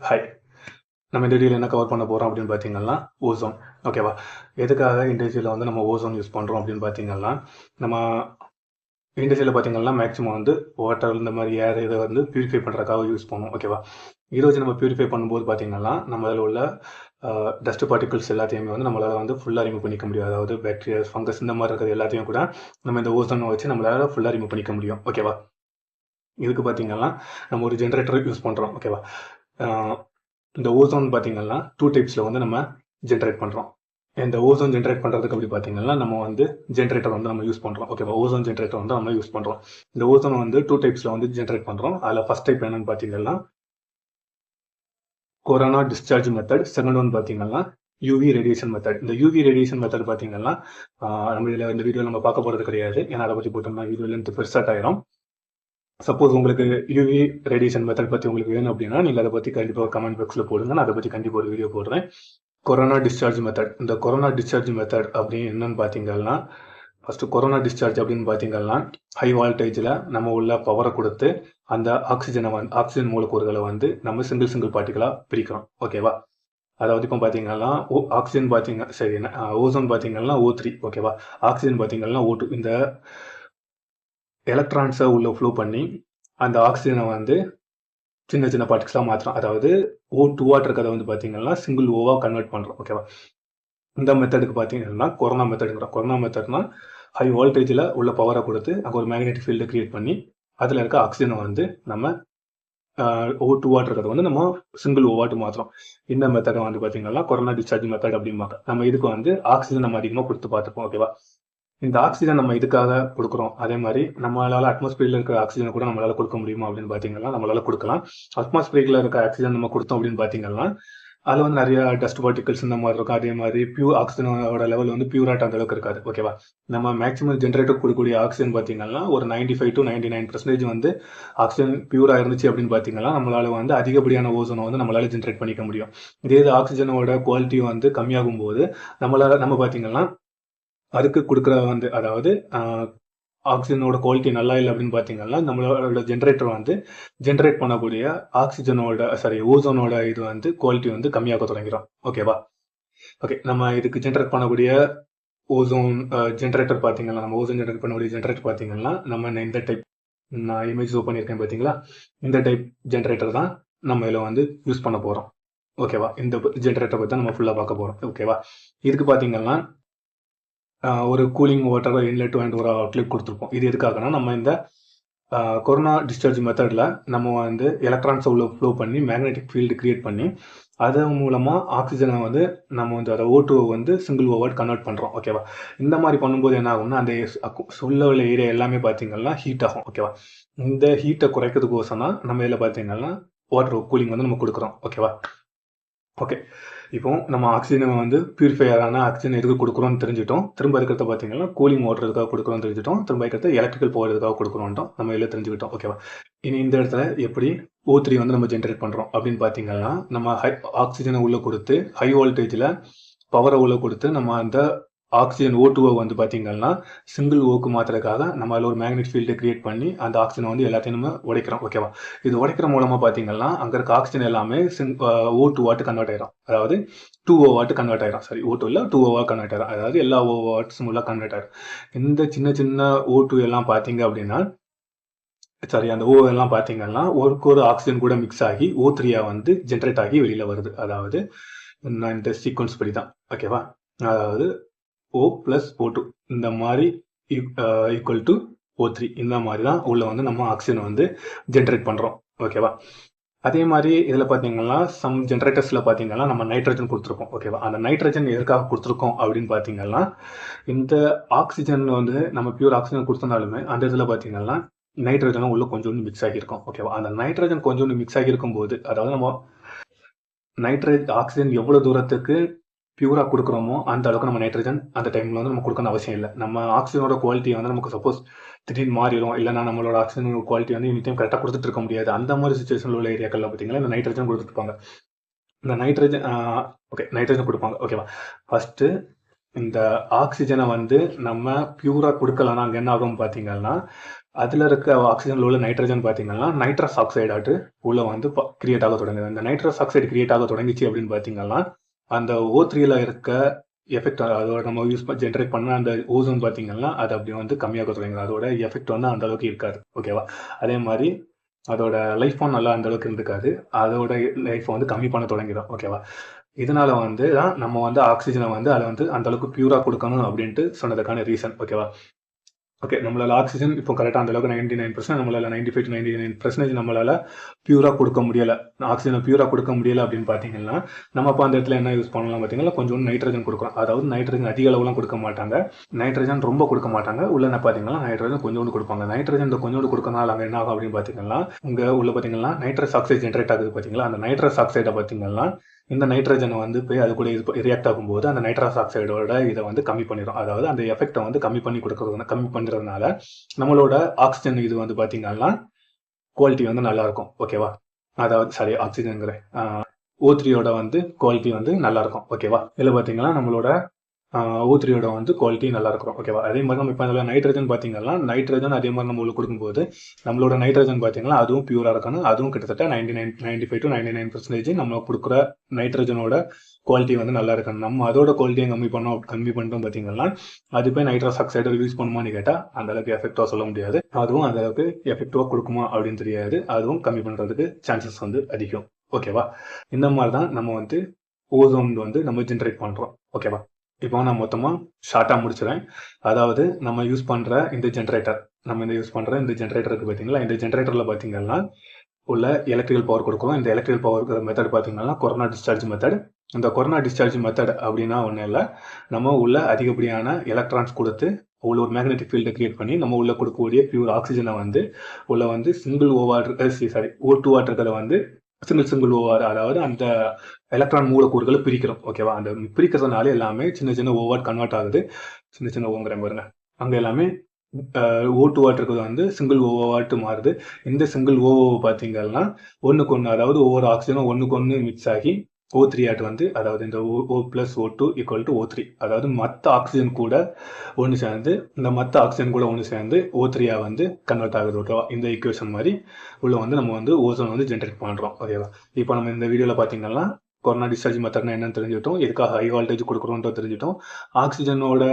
Hi நம்ம இந்த வீடியோவில் என்ன கவர் பண்ண போகிறோம் அப்படின்னு பார்த்தீங்கன்னா ஓசோன் ஓகேவா எதுக்காக இண்டஸ்ட்ரியில் வந்து நம்ம ஓசோன் யூஸ் பண்ணுறோம் அப்படின்னு பார்த்தீங்கன்னா நம்ம இண்டஸ்ட்ரியில் பார்த்தீங்கன்னா மேக்ஸிமம் வந்து வாட்டர் இந்த மாதிரி ஏர் இதை வந்து பியூரிஃபை பண்ணுறதுக்காக யூஸ் பண்ணுவோம். ஓகேவா இதை வச்சு நம்ம பியூரிஃபை பண்ணும்போது பார்த்தீங்கன்னா நம்ம அதில் உள்ள டஸ்ட் பார்ட்டிகல்ஸ் எல்லாத்தையுமே வந்து நம்மளால் வந்து ஃபுல்லாக ரிமூவ் பண்ணிக்க முடியும். அதாவது பாக்டீரியாஸ் ஃபங்கஸ் இந்த மாதிரி இருக்கிறது எல்லாத்தையும் கூட நம்ம இந்த ஓசோனை வச்சு நம்மளால் ஃபுல்லாக ரிமூவ் பண்ணிக்க முடியும். ஓகேவா இதுக்கு பார்த்தீங்கன்னா நம்ம ஒரு ஜென்ரேட்டர் யூஸ் பண்ணுறோம் ஓகேவா இந்த ஓசோன் பார்த்தீங்கன்னா டூ டைப்ஸில் வந்து நம்ம ஜென்ரேட் பண்ணுறோம் இந்த ஓசோன் ஜென்ரேட் பண்ணுறதுக்கு அப்படி பார்த்தீங்கன்னா நம்ம வந்து ஜென்ரேட்டர் வந்து நம்ம யூஸ் பண்ணுறோம் ஓகேவா ஓசோன் ஜென்ரேட்டர் வந்து நம்ம யூஸ் பண்ணுறோம் இந்த ஓசோன் வந்து டூ டைப்ஸில் வந்து ஜென்ரேட் பண்ணுறோம் அதில் ஃபர்ஸ்ட் டைப் என்னன்னு பார்த்தீங்கன்னா corona discharge method second one பார்த்தீங்கன்னா யூவி ரேடியேஷன் மெத்தட் இந்த யூவி ரேடியேஷன் மெத்தட் பார்த்தீங்கன்னா நம்ம இதில் இந்த வீடியோ நம்ம பார்க்க போகிறது கிடையாது. ஏன்னா அதை பற்றி போட்டோம்னா வீடியோலேருந்து லென்த் பெருசாக ஆயிரும் சப்போஸ் உங்களுக்கு யூவி ரேடியேஷன் மெத்தட் பற்றி உங்களுக்கு வேணும் அப்படின்னா நீங்கள் அதை பற்றி கண்டிப்பாக கமெண்ட் பாக்ஸில் போடுங்க. நான் அதை பற்றி கண்டிப்பாக ஒரு வீடியோ போடுறேன். கொரோனா டிஸ்சார்ஜ் மெத்தட் இந்த கொரோனா டிஸ்சார்ஜ் மெத்தட் அப்படின்னு என்னன்னு பார்த்தீங்கன்னா ஃபஸ்ட்டு கொரோனா டிஸ்சார்ஜ் அப்படின்னு பார்த்தீங்கன்னா ஹை வால்டேஜில் நம்ம உள்ள பவரை கொடுத்து அந்த ஆக்சிஜனை வந்து ஆக்சிஜன் மூலக்கூறுகளை வந்து நம்ம சிங்கிள் சிங்கிள் பார்ட்டிகளாக பிரிக்கிறோம். ஓகேவா அதாவது இப்போ பார்த்தீங்கன்னா ஓ ஆக்சிஜன் பார்த்தீங்க சரி ஓசோன் பார்த்தீங்கன்னா ஓ த்ரீ ஓகேவா ஆக்சிஜன் பார்த்தீங்கன்னா ஓ டூ இந்த எலக்ட்ரான்ஸை உள்ளே ஃப்ளோ பண்ணி அந்த ஆக்சிஜனை வந்து சின்ன சின்ன பார்ட்டிக்ஸ்லாம் மாற்றுறோம் அதாவது ஓ டூவாக இருக்கிறத வந்து பார்த்தீங்கன்னா சிங்கிள் ஓவாக கன்வெர்ட் பண்ணுறோம் ஓகேவா இந்த மெத்தடுக்கு பார்த்தீங்கன்னா கொரோனா மெத்தடுங்கிறோம் கொரோனா மெத்தட்னா ஹை வோல்டேஜில் உள்ள பவரை கொடுத்து அங்கே ஒரு மேக்னெட்டிக் ஃபீல்டு க்ரியேட் பண்ணி அதில் இருக்க ஆக்சிஜனை வந்து நம்ம ஓ டூ வாட் இருக்கிறத வந்து நம்ம சிங்கிள் ஓவாட்டு மாத்திரம் இந்த மெத்தடை வந்து பார்த்தீங்கன்னா கொரோனா டிஸ்சார்ஜ் மெத்தட் அப்படிம்பாங்க. நம்ம இதுக்கு வந்து ஆக்சிஜன் நம்ம அதிகமாக கொடுத்து பார்த்துப்போம். ஓகேவா இந்த ஆக்சிஜன் நம்ம இதுக்காக கொடுக்குறோம். அதே மாதிரி நம்மளால அட்மாஸ்பியர்ல இருக்கிற ஆக்சிஜன் கூட நம்மளால கொடுக்க முடியுமா அப்படின்னு பாத்தீங்கன்னா நம்மளால கொடுக்கலாம். அட்மாஸ்பியர்ல இருக்க ஆக்சிஜன் நம்ம கொடுத்தோம் அப்படின்னு பாத்தீங்கன்னா அதுல வந்து நிறைய டஸ்ட் பார்ட்டிகல்ஸ் இந்த மாதிரி இருக்கும். அதே மாதிரி பியூர் ஆக்சிஜனோட லெவல் வந்து பியூராட் அந்த அளவுக்கு இருக்காது. ஓகேவா நம்ம மேக்ஸிமம் ஜென்ரேட்டர் கொடுக்கக்கூடிய ஆக்சிஜன் பார்த்தீங்கன்னா ஒரு ninety five to ninety nine percentage வந்து ஆக்சிஜன் பியூரா இருந்துச்சு அப்படின்னு பார்த்தீங்கன்னா நம்மளால வந்து அதிகப்படியான ஓசனை வந்து நம்மளால ஜென்ரேட் பண்ணிக்க முடியும். இதே இது ஆக்சிஜனோட குவாலிட்டி வந்து கம்மியாகும் போது நம்மளால நம்ம பார்த்தீங்கன்னா அதுக்கு கொடுக்குற வந்து அதாவது ஆக்சிஜனோட குவாலிட்டி நல்லா இல்லை அப்படின்னு பார்த்தீங்கன்னா நம்மளோட ஜென்ரேட்டர் வந்து ஜென்ரேட் பண்ணக்கூடிய ஆக்சிஜனோட சாரி ஓசோனோட இது வந்து குவாலிட்டி வந்து கம்மியாக தொடங்கிறோம் ஓகேவா ஓகே நம்ம இதுக்கு ஜென்ரேட் பண்ணக்கூடிய ஓசோன் ஜென்ரேட்டர் பார்த்தீங்கன்னா நம்ம ஓசோன் ஜென்ரேட் பண்ணக்கூடிய ஜென்ரேட்டர் பார்த்தீங்கன்னா நம்ம இந்த டைப் நான் இமேஜ் ஷோ பண்ணியிருக்கேன் பார்த்தீங்களா? இந்த டைப் ஜென்ரேட்டர் தான் நம்ம இதில் வந்து யூஸ் பண்ண போகிறோம் ஓகேவா இந்த ஜென்ரேட்டர் பற்றி தான் நம்ம ஃபுல்லாக பார்க்க போகிறோம் ஓகேவா இதுக்கு பார்த்தீங்கன்னா ஒரு கூலிங் வாட்டர் இன்லெட் அண்ட் ஒரு அவுட்லெட் கொடுத்துருப்போம். இது எதுக்காகனா நம்ம இந்த கொரோனா டிஸ்சார்ஜ் மெத்தடில் நம்ம வந்து எலக்ட்ரான்ஸை உள்ள ஃப்ளோ பண்ணி மேக்னெட்டிக் ஃபீல்டு கிரியேட் பண்ணி அது மூலமாக ஆக்சிஜனை வந்து நம்ம வந்து அதை ஓட்டுவை வந்து சிங்கிள் ஓவர் கன்வெர்ட் பண்ணுறோம் ஓகேவா இந்த மாதிரி பண்ணும்போது என்ன ஆகும்னா அந்த உள்ள உள்ள ஏரியா எல்லாமே பார்த்தீங்கன்னா ஹீட் ஆகும். ஓகேவா இந்த ஹீட்டை குறைக்கிறதுக்கோசம் தான் நம்ம இதில் பார்த்தீங்கன்னா வாட்டர் கூலிங் வந்து நம்ம கொடுக்குறோம். ஓகேவா ஓகே இப்போ நம்ம ஆக்சிஜனை வந்து பியூரிஃபையரான ஆக்சிஜன் எதுக்கு கொடுக்குறோம்னு தெரிஞ்சிட்டோம். திரும்ப இருக்கிறத பார்த்தீங்கன்னா கூலிங் ஓடுறதுக்காக கொடுக்குறோம்னு தெரிஞ்சிட்டோம். திரும்ப இருக்கிறத எலக்ட்ரிக்கல் போகிறதுக்காக கொடுக்குறோம்ட்டோம் நம்ம இதில் தெரிஞ்சுக்கிட்டோம். ஓகேவா இனி இந்த இடத்துல எப்படி ஓ த்ரீ வந்து நம்ம ஜென்ரேட் பண்ணுறோம் அப்படின்னு பார்த்தீங்கன்னா நம்ம ஹை ஆக்சிஜனை உள்ளே கொடுத்து ஹை வோல்டேஜில் பவரை உள்ளே கொடுத்து நம்ம அந்த ஆக்சிஜன் ஓ டூவை வந்து பார்த்தீங்கன்னா சிங்கிள் ஓக்கு மாத்திரக்காக நம்ம அதில் ஒரு மேக்னெட் ஃபீல்டை கிரியேட் பண்ணி அந்த ஆக்சிஜன் வந்து எல்லாத்தையும் நம்ம உடைக்கிறோம் ஓகேவா இது உடைக்கிற மூலமாக பார்த்தீங்கன்னா அங்கே இருக்க ஆக்சிஜன் எல்லாமே சிங் ஓ டூ வாட்டு கன்வெர்ட் ஆயிரும். அதாவது டூ ஓ வாட்டு கன்வெர்ட் ஆயிரும். சாரி ஓ டூ இல்லை டூ ஓவா கன்வெர்ட் ஆயிரும். அதாவது எல்லா ஓ வாட்ஸ் மூலம் கன்வெர்ட் ஆயிரும். இந்த சின்ன சின்ன ஓ டூ எல்லாம் பார்த்தீங்க அப்படின்னா சாரி அந்த ஓ எல்லாம் பார்த்தீங்கன்னா ஒருக்கு ஒரு ஆக்சிஜன் கூட மிக்ஸ் ஆகி ஓ த்ரீயா வந்து ஜென்ரேட் ஆகி வெளியில் வருது. அதாவது நான் இந்த சீக்வன்ஸ் படி தான் ஓகேவா அதாவது ஓ பிளஸ் ஓ டூ இந்த மாதிரி ஈக்குவல் டு ஓ த்ரீ இந்த மாதிரி தான் உள்ள வந்து நம்ம ஆக்சிஜன் வந்து ஜென்ரேட் பண்ணுறோம் ஓகேவா அதே மாதிரி இதில் பார்த்தீங்கன்னா சம் ஜென்ரேட்டர்ஸில் பார்த்தீங்கன்னா நம்ம நைட்ரஜன் கொடுத்துருக்கோம். ஓகேவா அந்த நைட்ரஜன் எதுக்காக கொடுத்துருக்கோம் அப்படின்னு பார்த்தீங்கன்னா இந்த ஆக்சிஜன் வந்து நம்ம பியூர் ஆக்சிஜன் கொடுத்துருந்தாலுமே அந்த இதில் பார்த்தீங்கன்னா நைட்ரஜனும் உள்ள கொஞ்சோண்டு மிக்ஸ் ஆகியிருக்கும். ஓகேவா அந்த நைட்ரஜன் கொஞ்சோண்டு மிக்ஸ் ஆகியிருக்கும் போது அதாவது நம்ம நைட்ரஜ் ஆக்சிஜன் எவ்வளோ தூரத்துக்கு பியூராக கொடுக்குறோமோ அந்த அளவுக்கு நம்ம நைட்ரஜன் அந்த டைமில் வந்து நம்ம கொடுக்கணும் அவசியம் இல்லை. நம்ம ஆக்சிஜனோட குவாலிட்டி வந்து நமக்கு சப்போஸ் திடீர்னு மாறிடும் இல்லைனா நம்மளோட ஆக்சிஜன் குவாலிட்டி வந்து இனி டைம் கரெக்டாக கொடுத்துட்டு இருக்க முடியாது. அந்த மாதிரி சுச்சுவேஷனில் உள்ள ஏரியாக்கள்ல பார்த்தீங்கன்னா இந்த நைட்ரஜன் கொடுத்துருப்பாங்க இந்த நைட்ரஜன் ஓகே நைட்ரஜன் கொடுப்பாங்க. ஓகேவா ஃபஸ்ட்டு இந்த ஆக்சிஜனை வந்து நம்ம பியூராக கொடுக்கலன்னா அங்கே என்ன ஆகும் பார்த்தீங்கன்னா அதில் இருக்க ஆக்சிஜனில் உள்ள நைட்ரஜன் பார்த்தீங்கன்னா நைட்ரஸ் ஆக்சைடாட்டு உள்ளே வந்து கிரியேட் ஆக தொடங்குது. அந்த நைட்ரஸ் ஆக்சைடு கிரியேட் ஆக தொடங்கிச்சு அப்படின்னு பார்த்தீங்கன்னா அந்த ஓ த்ரீல இருக்க எஃபெக்ட் அதோட நம்ம யூஸ் ஜென்ரேட் பண்ண அந்த ஓசோன் பார்த்தீங்கன்னா அது அப்படி வந்து கம்மியாக தொடங்குது அதோட எஃபெக்ட் வந்து அந்த அளவுக்கு இருக்காது. ஓகேவா அதே மாதிரி அதோட லைஃப்பும் நல்லா அந்த அளவுக்கு இருந்துக்காது. அதோட லைஃப்பை வந்து கம்மி பண்ண தொடங்கிடும் ஓகேவா இதனால வந்து தான் நம்ம வந்து ஆக்சிஜனை வந்து அதை வந்து அந்த அளவுக்கு பியூரா கொடுக்கணும் அப்படின்ட்டு சொன்னதுக்கான ரீசன் ஓகேவா ஓகே நம்மளால் ஆக்சிஜன் இப்போ கரெக்டாக அந்த அளவுக்கு நைன்டி நைன் பர்சன்ட் நம்மளால ninety five ninety nine percentage நம்மளால் பியூரா கொடுக்க முடியலை. ஆக்சிஜனை பியூரா கொடுக்க முடியல அப்படின்னு பார்த்தீங்கன்னா நம்ம அப்போ அந்த இடத்துல என்ன யூஸ் பண்ணலாம் பார்த்தீங்கன்னா கொஞ்சம் நைட்ரஜன் கொடுக்குறோம். அதாவது நைட்ரஜன் அதிக அளவுலாம் கொடுக்க மாட்டாங்க. நைட்ரஜன் ரொம்ப கொடுக்க மாட்டாங்க. உள்ள என்ன பார்த்தீங்கன்னா நைட்ரஜன் கொஞ்சோண்டு கொடுப்பாங்க. நைட்ரஜன் கொஞ்சோண்டு கொடுக்கறனால அங்கே என்ன ஆகும் அப்படின்னு பார்த்தீங்கன்னா இங்கே உள்ள பார்த்தீங்கன்னா நைட்ரஸ் ஆக்சைடு ஜென்ரேட் ஆகுது பார்த்தீங்களா அந்த நைட்ரஸ் ஆக்சைடை பார்த்தீங்கன்னா இந்த நைட்ரஜனை வந்து போய் அது கூட இது ரியாக்ட் ஆகும்போது அந்த நைட்ரஸ் ஆக்சைடோட இதை வந்து கம்மி பண்ணிடும் அதாவது அந்த எஃபெக்டை வந்து கம்மி பண்ணி கொடுக்கறது கம்மி பண்ணுறதுனால நம்மளோட ஆக்சிஜன் இது வந்து பார்த்தீங்கன்னா குவாலிட்டி வந்து நல்லா இருக்கும் ஓகேவா அதாவது சாரி ஆக்சிஜனுங்கிற ஓத்ரியோட வந்து குவாலிட்டி வந்து நல்லா இருக்கும் ஓகேவா இதில் பார்த்தீங்கன்னா நம்மளோட ஓ த்ரீயோட வந்து குவாலிட்டி நல்லா இருக்கும் ஓகேவா அதே மாதிரி நம்ம இப்போ அதில் நைட்ரஜன் பார்த்தீங்கன்னா நைட்ரஜன் அதே மாதிரி நம்ம உள்ள கொடுக்கும்போது நம்மளோட நைட்ரஜன் பார்த்தீங்கன்னா அதுவும் பியூராக இருக்கணும். அதுவும் கிட்டத்தட்ட ninety nine ninety five to ninety nine percentage நம்ம கொடுக்குற நைட்ரஜனோட குவாலிட்டி வந்து நல்லா இருக்கணும். நம்ம அதோட குவாலிட்டியை கம்மி பண்ணோம் கம்மி பண்ணிட்டோம் பார்த்தீங்கன்னா அது போய் நைட்ரஸ் ஆக்சைடு யூஸ் பண்ணுமான்னு கேட்டால் அந்த அளவுக்கு எஃபெக்டாக சொல்ல முடியாது. அதுவும் அந்த அளவுக்கு எஃபெக்டிவாக கொடுக்குமா அப்படின்னு தெரியாது. அதுவும் கம்மி பண்ணுறதுக்கு சான்சஸ் வந்து அதிகம். ஓகேவா இந்த மாதிரி தான் நம்ம வந்து ஓசோன் வந்து நம்ம ஜென்ரேட் பண்ணுறோம் ஓகேவா இப்போ நான் மொத்தமாக ஷார்ட்டாக முடிச்சிடறேன் அதாவது நம்ம யூஸ் பண்ணுற இந்த ஜென்ரேட்டர் நம்ம இந்த யூஸ் பண்ணுற இந்த ஜென்ரேட்டருக்கு பார்த்தீங்களா இந்த ஜென்ரேட்டரில் பார்த்தீங்கன்னா உள்ள எலக்ட்ரிக்கல் பவர் கொடுக்கும் இந்த எலக்ட்ரிக்கல் பவர் மெத்தட் பார்த்தீங்கன்னா கொரோனா டிஸ்சார்ஜ் மெத்தட் இந்த கொரோனா டிஸ்சார்ஜ் மெத்தட் அப்படின்னா ஒன்றும் இல்லை. நம்ம உள்ள அதிகப்படியான எலக்ட்ரான்ஸ் கொடுத்து உள்ள ஒரு மேக்னெட்டிக் ஃபீல்டை கிரியேட் பண்ணி நம்ம உள்ள கொடுக்கக்கூடிய பியூர் ஆக்சிஜனை வந்து உள்ள வந்து சிங்கிள் ஓவார் சாரி ஓ டூ வாட்டர்களை வந்து சிங்கிள் சிங்கிள் ஓவர் அதாவது அந்த எலக்ட்ரான் மூலக்கூறுகளை பிரிக்கிறோம் ஓகேவா அந்த பிரிக்கிறதுனால எல்லாமே சின்ன சின்ன ஓவர் கன்வெர்ட் ஆகுது. சின்ன சின்ன ஓங்குற பாருங்க. அங்கே எல்லாமே ஓ டூ வந்து சிங்கிள் ஓவாட்டு மாறுது. இந்த சிங்கிள் ஓவோ பார்த்தீங்கன்னா ஒன்றுக்கு ஒன்று அதாவது ஒவ்வொரு ஆக்சிஜனும் ஒன்றுக்கு ஒன்று மிக்ஸ் ஆகி ஓ த்ரீ ஆட் வந்து அதாவது இந்த O O plus O two equal to O three அதாவது மற்ற ஆக்சிஜன் கூட ஒன்று சேர்ந்து இந்த மற்ற ஆக்சிஜன் கூட ஒன்று சேர்ந்து ஓ த்ரீயாக வந்து கன்வெர்ட் ஆகுது ஓகேவா இந்த ஈக்குவேஷன் மாதிரி உள்ள வந்து நம்ம வந்து ஓசோன் வந்து ஜென்ரேட் பண்ணுறோம் ஓகேவா இப்போ நம்ம இந்த வீடியோவில் பார்த்தீங்கன்னா கொரோனா டிஸ்சார்ஜ் மெத்தட்னா என்னன்னு தெரிஞ்சுட்டோம் எதுக்காக ஹை வால்டேஜ் கொடுக்குறோன்றது தெரிஞ்சுட்டோம் ஆக்சிஜனோட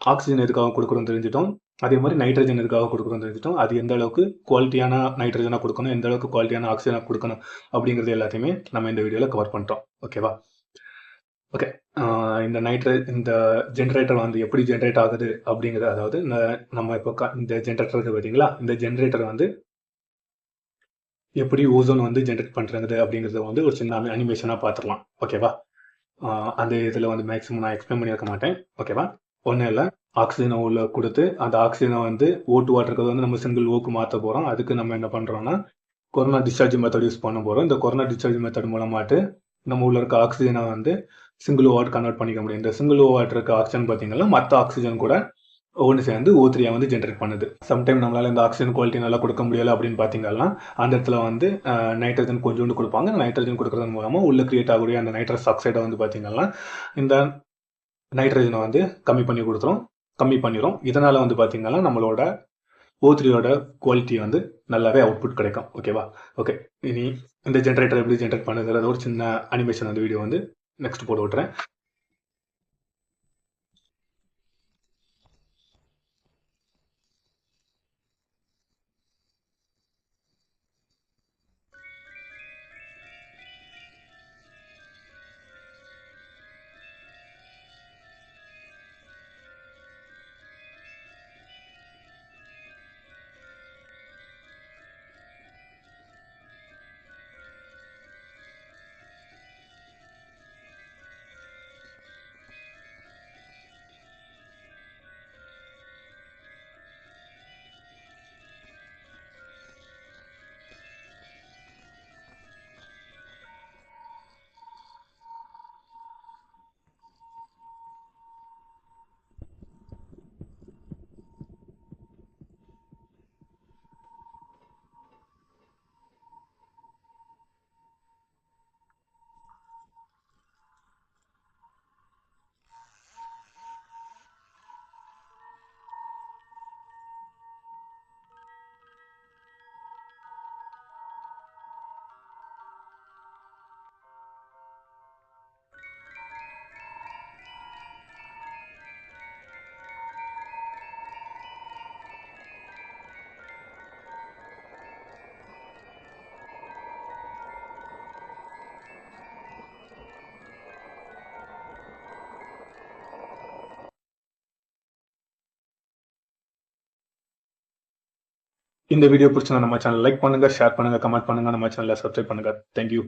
ஆக்சிஜன் எதுக்காக கொடுக்குறோம் தெரிஞ்சுட்டோம் அதே மாதிரி நைட்ரஜன் எதுக்காக கொடுக்குறோம் தெரிஞ்சிட்டோம் அது எந்த அளவுக்கு குவாலிட்டியான நைட்ரஜனாக கொடுக்கணும் எந்த அளவுக்கு குவாலிட்டியான ஆக்சிஜனாக கொடுக்கணும் அப்படிங்கிறது எல்லாத்தையுமே நம்ம இந்த வீடியோவில் கவர் பண்ணிட்டோம் ஓகேவா ஓகே இந்த நைட்ர இந்த ஜென்ரேட்டர் வந்து எப்படி ஜென்ரேட் ஆகுது அப்படிங்கிறது அதாவது இந்த நம்ம இப்போ க- இந்த ஜென்ரேட்டர் இருக்கு பார்த்தீங்களா இந்த ஜென்ரேட்டர் வந்து எப்படி ஓசோன் வந்து ஜென்ரேட் பண்ணுறது அப்படிங்கிறத வந்து ஒரு சின்ன அனிமேஷனாக பார்த்துடலாம் ஓகேவா அந்த இதில் வந்து மேக்ஸிமம் நான் எக்ஸ்பிளைன் பண்ணியிருக்க மாட்டேன். ஓகேவா ஒன்றும் இல்லை. ஆக்சிஜனை உள்ள கொடுத்து அந்த ஆக்சிஜனை வந்து ஓட்டு வாட்டருக்கு வந்து நம்ம சிங்கிள் ஓக்கு மாற்ற போகிறோம் அதுக்கு நம்ம என்ன பண்ணுறோம்னா கொரோனா டிஸ்சார்ஜ் மெத்தட் யூஸ் பண்ண போகிறோம் இந்த கொரோனா டிஸ்சார்ஜ் மெத்தட் மூலமாட்டு நம்ம உள்ள இருக்க ஆக்சிஜனை வந்து சிங்கிள் ஓவாட் கன்வெர்ட் பண்ணிக்க முடியும். இந்த சிங்கிள் ஓவாட் இருக்க ஆக்சிஜன் பார்த்தீங்கன்னா மற்ற ஆக்சிஜன் கூட ஒன்று சேர்ந்து ஓ த்ரீயாக வந்து ஜென்ரேட் பண்ணுது. சம்டைம் நம்மளால இந்த ஆக்சிஜன் குவாலிட்டி நல்லா கொடுக்க முடியல அப்படின்னு பார்த்தீங்கன்னா அந்த இடத்துல வந்து நைட்ரஜன் கொஞ்சோண்டு கொடுப்பாங்க. நைட்ரஜன் கொடுக்கறது மூலமாக உள்ள கிரியேட் ஆகக்கூடிய அந்த நைட்ரஸ் ஆக்சைடை வந்து பார்த்தீங்கன்னா இந்த நைட்ரஜனை வந்து கம்மி பண்ணி கொடுத்துரும். கம்மி பண்ணிடும் இதனால் வந்து பார்த்தீங்கன்னா நம்மளோட ஓ த்ரீயோட குவாலிட்டி வந்து நல்லாவே அவுட்புட் கிடைக்கும். ஓகேவா ஓகே இனி இந்த ஜென்ரேட்டர் எப்படி ஜென்ரேட் பண்ணுங்கிறது ஒரு சின்ன அனிமேஷன் அந்த வீடியோ வந்து நெக்ஸ்ட் போட்டு விட்டுறேன். இந்த வீடியோ பிடிச்சிருந்தா நம்ம சேனல் லைக் பண்ணுங்க ஷேர் பண்ணுங்க கமெண்ட் பண்ணுங்க நம்ம சேனலை சப்ஸ்கிரைப் பண்ணுங்க. தேங்க்யூ